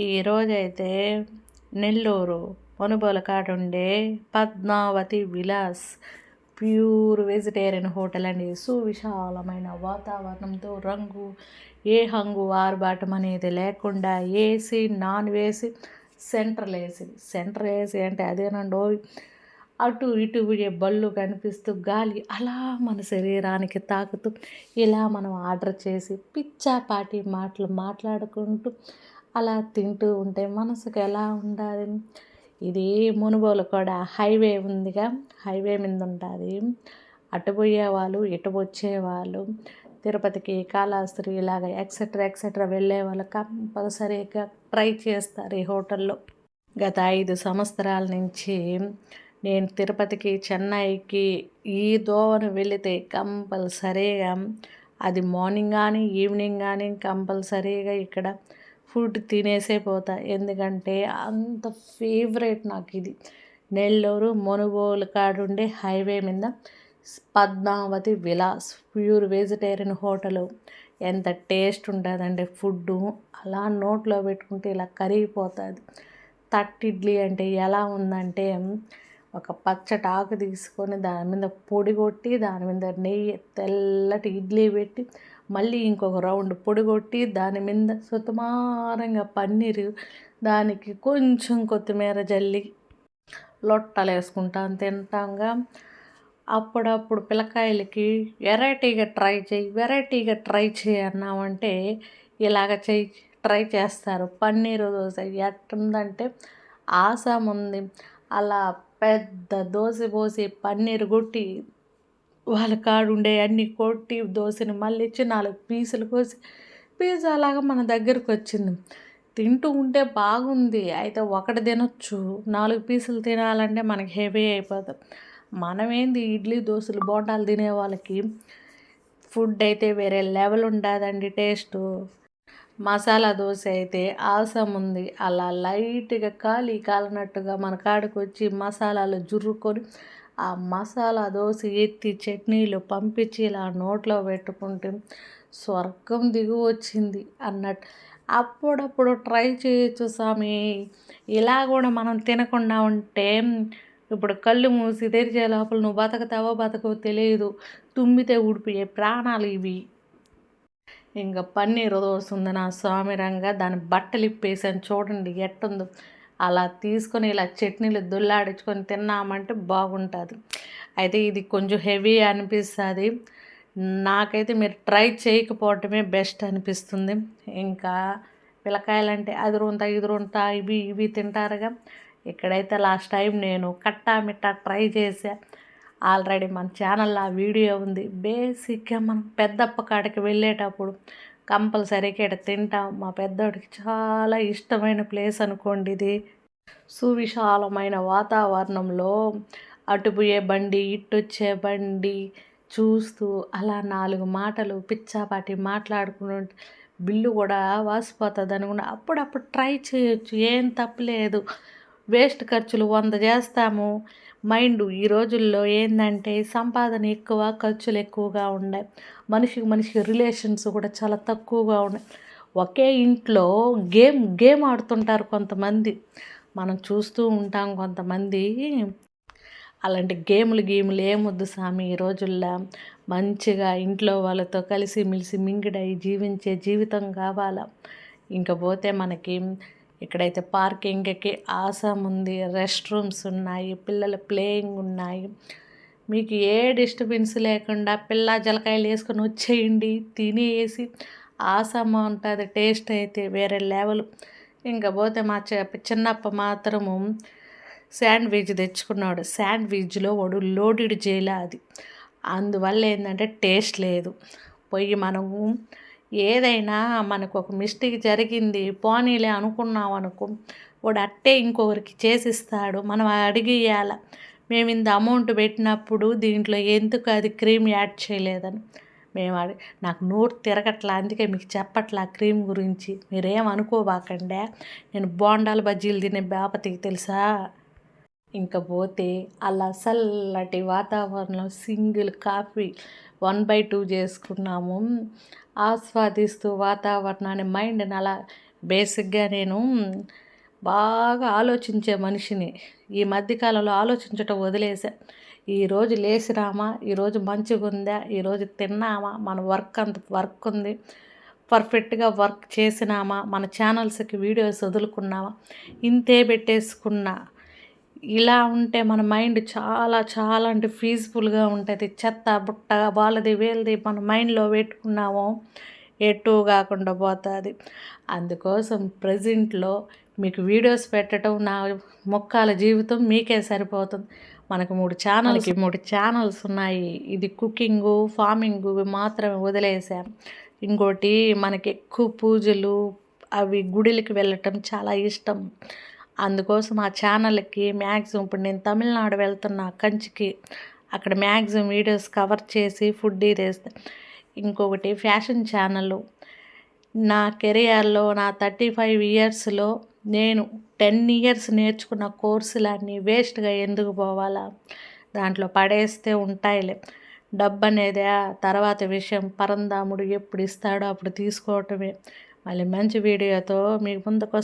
ఈరోజైతే Nellore Munubola కాడుండే Padmavati Vilas pure vegetarian hotel అండి. సువిశాలమైన వాతావరణంతో రంగు ఏ హంగు ఆర్భాటం అనేది లేకుండా ఏసీ నాన్ వేసి సెంట్రల్ ఏసీ. సెంట్రల్ ఏసీ అంటే అదేనండో అటు ఇటు పోయే బళ్ళు కనిపిస్తూ గాలి అలా మన శరీరానికి తాకుతూ ఇలా మనం ఆర్డర్ చేసి పిచ్చాపాటి మాటలు మాట్లాడుకుంటూ అలా తింటూ ఉంటే మనసుకు ఎలా ఉండాలి? ఇది మునుగోలు కూడా హైవే ఉందిగా. హైవే మీద ఉంటుంది అటు పోయేవాళ్ళు ఇటు వచ్చేవాళ్ళు. తిరుపతికి కాళహస్త్రి ఇలాగ ఎక్సెట్రా ఎక్సెట్రా వెళ్ళే వాళ్ళు కంపల్సరీగా ట్రై చేస్తారు ఈ హోటల్లో. గత ఐదు సంవత్సరాల నుంచి నేను తిరుపతికి చెన్నైకి ఈ దోవను వెళితే కంపల్సరీగా అది మార్నింగ్ కానీ ఈవినింగ్ కానీ కంపల్సరీగా ఇక్కడ ఫుడ్ తినేసే పోతా. ఎందుకంటే అంత ఫేవరెట్ నాకు ఇది. నెల్లూరు మునుగోలు కాడుండే హైవే మీద Padmavati Vilas pure vegetarian hotel. ఎంత టేస్ట్ ఉంటుందంటే ఫుడ్డు అలా నోట్లో పెట్టుకుంటే ఇలా కరిగిపోతుంది. తట్టిడ్లీ అంటే ఎలా ఉందంటే ఒక పచ్చటాకు తీసుకొని దాని మీద పొడి కొట్టి దాని మీద నెయ్యి తెల్లటి ఇడ్లీ పెట్టి మళ్ళీ ఇంకొక రౌండ్ పొడి కొట్టి దాని మీద సుతమారంగా పన్నీరు దానికి కొంచెం కొత్తిమీర జల్లి లొట్టలు వేసుకుంటాం తింటాంగా. అప్పుడప్పుడు పిల్లకాయలకి వెరైటీగా ట్రై చేయి వెరైటీగా ట్రై చేయి అన్నామంటే ఇలాగ చేయి ట్రై చేస్తారు. పన్నీరు దోశ ఎట్టుందంటే ఆసాం ఉంది అలా పెద్ద దోశ పోసి పన్నీరు కొట్టి వాళ్ళ కాడుండే అన్ని కొట్టి దోశని మళ్ళీ ఇచ్చి నాలుగు పీసులు కోసి పిజ్జా లాగా మన దగ్గరకు వచ్చింది. తింటూ ఉంటే బాగుంది. అయితే ఒకటి తినొచ్చు. నాలుగు పీసులు తినాలంటే మనకి హెవీ అయిపోతుంది మనమేంది ఇడ్లీ దోశలు బోండాలు తినే వాళ్ళకి? ఫుడ్ అయితే వేరే లెవెల్ ఉండదండి టేస్ట్. మసాలా దోశ అయితే ఆసం ఉంది. అలా లైట్గా కాలి కాలినట్టుగా మన కాడికి వచ్చి మసాలాలు జుర్రుకొని ఆ మసాలా దోశ ఎత్తి చట్నీలు పంపించి ఇలా నోట్లో పెట్టుకుంటే స్వర్గం దిగు వచ్చింది అన్నట్టు. అప్పుడప్పుడు ట్రై చేయొచ్చు స్వామి. ఇలా కూడా మనం తినకుండా ఉంటే ఇప్పుడు కళ్ళు మూసి తెరిచే లోపల నువ్వు బతకతావో బతకవో తెలియదు. తుమ్మితే ఊడిపోయే ప్రాణాలు ఇవి. ఇంకా పన్నీర్ వస్తుంది నా స్వామిరంగా దాని బట్టలు ఇప్పేసాను చూడండి ఎట్టుందో. అలా తీసుకొని ఇలా చట్నీలు దుల్లాడించుకొని తిన్నామంటే బాగుంటుంది. అయితే ఇది కొంచెం హెవీ అనిపిస్తుంది. నాకైతే మీరు ట్రై చేయకపోవటమే బెస్ట్ అనిపిస్తుంది. ఇంకా పిల్లకాయలంటే అది రొంత ఇది రొంత ఇవి ఇవి తింటారుగా. ఇక్కడైతే లాస్ట్ టైం నేను కట్టా మిట్టా ట్రై చేసా ఆల్రెడీ మన ఛానల్లో ఆ వీడియో ఉంది. బేసిక్గా మనం పెద్దప్ప కాడికి వెళ్ళేటప్పుడు కంపల్సరీగా ఇక్కడ తింటాం. మా పెద్దోడికి చాలా ఇష్టమైన ప్లేస్ అనుకోండి ఇది. సువిశాలమైన వాతావరణంలో అటుపోయే బండి ఇట్టొచ్చే బండి చూస్తూ అలా నాలుగు మాటలు పిచ్చాపాటి మాట్లాడుకుని బిల్లు కూడా వాసిపోతుంది అనుకున్న. అప్పుడప్పుడు ట్రై చేయొచ్చు. ఏం తప్పలేదు వేస్ట్ ఖర్చులు వంద చేస్తాము. మైండ్ ఈ రోజుల్లో ఏంటంటే సంపాదన ఎక్కువ ఖర్చులు ఎక్కువగా ఉన్నాయి మనిషికి మనిషికి రిలేషన్స్ కూడా చాలా తక్కువగా ఉన్నాయి ఒకే ఇంట్లో గేమ్ గేమ్ ఆడుతుంటారు కొంతమంది. మనం చూస్తూ ఉంటాం కొంతమంది. అలాంటి గేములు గేములు ఏమొద్దు స్వామి ఈ రోజుల్లో. మంచిగా ఇంట్లో వాళ్ళతో కలిసి మెలిసి మింగిడై జీవించే జీవితం కావాలా? ఇంక పోతే మనకి ఇక్కడైతే పార్కింగ్కి ఆసాం ఉంది రెస్ట్ రూమ్స్ ఉన్నాయి పిల్లల ప్లేయింగ్ ఉన్నాయి. మీకు ఏ డిస్టర్బెన్స్ లేకుండా పిల్ల జలకాయలు వేసుకొని వచ్చేయండి తినేసి ఆసామ ఉంటుంది టేస్ట్ అయితే వేరే లెవెల్. ఇంకా పోతే మా చిన్నప్ప మాత్రము శాండ్విచ్ తెచ్చుకున్నాడు. శాండ్విచ్లో వాడు లోడెడ్ చేయలే అది అందువల్ల ఏంటంటే టేస్ట్ లేదు. పొయ్యి మనము ఏదైనా మనకు ఒక మిస్టేక్ జరిగింది పోనీలే అనుకున్నాం అనుకో వాడు అట్టే ఇంకొకరికి చేసిస్తాడు మనం అడిగియాల. మేము ఇంత అమౌంట్ పెట్టినప్పుడు దీంట్లో ఎందుకు అది క్రీమ్ యాడ్ చేయలేదని. మేము అడి నాకు నోరు తిరగట్లా అందుకే మీకు చెప్పట్లా క్రీమ్ గురించి. మీరేం అనుకోబాకండే. నేను బోండాలు బజ్జీలు తినే బాపతికి తెలుసా? ఇంకా పోతే అలా చల్లటి వాతావరణం single coffee one by two చేసుకున్నాము. ఆస్వాదిస్తూ వాతావరణాన్ని మైండ్ని అలా బేసిక్గా నేను బాగా ఆలోచించే మనిషిని. ఈ మధ్యకాలంలో ఆలోచించటం వదిలేసా. ఈరోజు లేచినామా ఈరోజు మంచిగా ఉందా ఈరోజు తిన్నామా? మన వర్క్ అంత వర్క్ ఉంది. పర్ఫెక్ట్గా వర్క్ చేసినామా? మన ఛానల్స్కి వీడియోస్ వదులుకున్నామా? ఇంతే పెట్టేసుకున్నా. ఇలా ఉంటే మన మైండ్ చాలా చాలా అంటే పీస్ఫుల్గా ఉంటుంది. చెత్త బుట్ట వాళ్ళది వీళ్ళది మన మైండ్లో పెట్టుకున్నామో ఎటు కాకుండా పోతుంది. అందుకోసం ప్రజెంట్లో మీకు వీడియోస్ పెట్టడం నా మొక్కల జీవితం మీకే సరిపోతుంది. మనకు మూడు ఛానల్కి మూడు ఛానల్స్ ఉన్నాయి. ఇది కుకింగు ఫార్మింగ్ మాత్రమే వదిలేసాం. ఇంకోటి మనకి ఎక్కువ పూజలు అవి గుడిలకి వెళ్ళటం చాలా ఇష్టం. అందుకోసం ఆ ఛానల్కి మ్యాక్సిమం ఇప్పుడు నేను తమిళనాడు వెళ్తున్నా కంచికి అక్కడ మ్యాక్సిమం వీడియోస్ కవర్ చేసి ఫుడ్ తీస్తే ఇంకొకటి ఫ్యాషన్ ఛానల్. నా కెరియర్లో నా థర్టీ ఫైవ్ ఇయర్స్లో నేను టెన్ ఇయర్స్ నేర్చుకున్న కోర్సులన్నీ వేస్ట్గా ఎందుకు పోవాలా? దాంట్లో పడేస్తే ఉంటాయిలే. డబ్బు అనేది తర్వాత విషయం పరందాముడు ఎప్పుడు ఇస్తాడో అప్పుడు తీసుకోవటమే. మళ్ళీ మంచి వీడియోతో మీకు ముందుకు